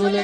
বলে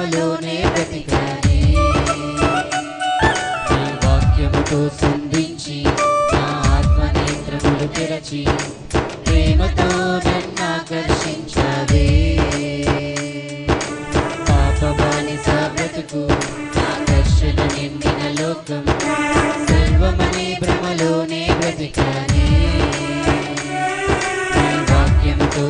ప్రేమలోనే బ్రతికానే నీ వాక్యముతో సంధించి నా ఆత్మ నేత్రములు తెరచి ప్రేమతో నన్ను ఆకర్షించావే పాప బానిస బ్రతుకు ఆకర్షణ నిండిన లోకం సర్వమనే భ్రమలోనే బ్రతికానే నీ వాక్యంతో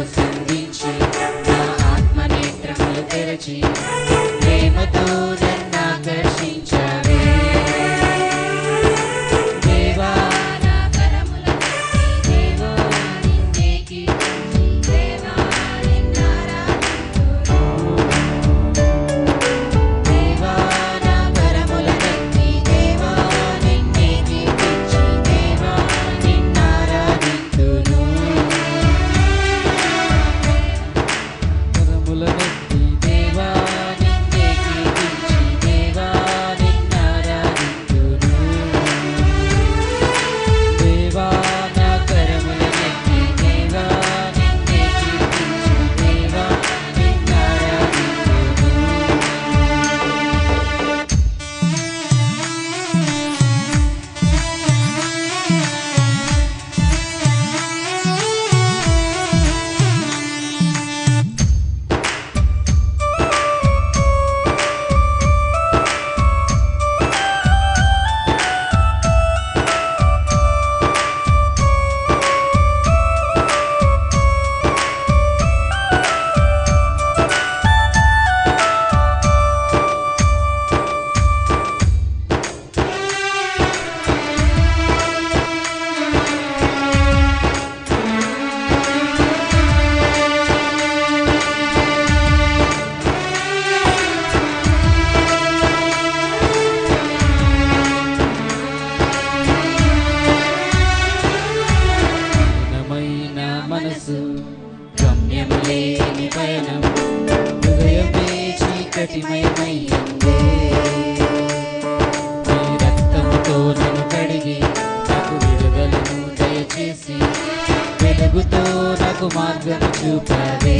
మార్గం చూపవే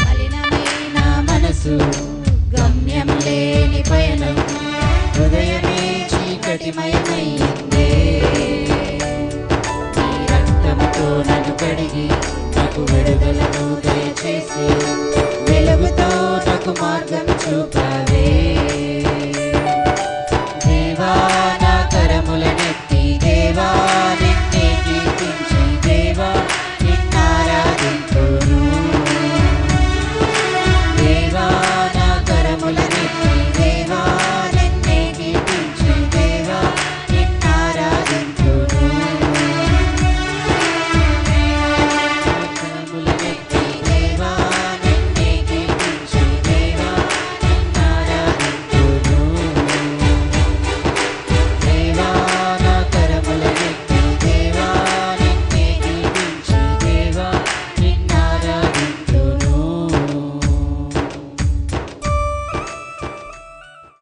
మలినమైన మనసు గమ్యం లేని పయనం హృదయమే చీకటిమయమయ్యిందే రక్తముతో నన్ను కడిగి నాకు విడుదలను దయచేసి వెలుగుతో నాకు మార్గం చూప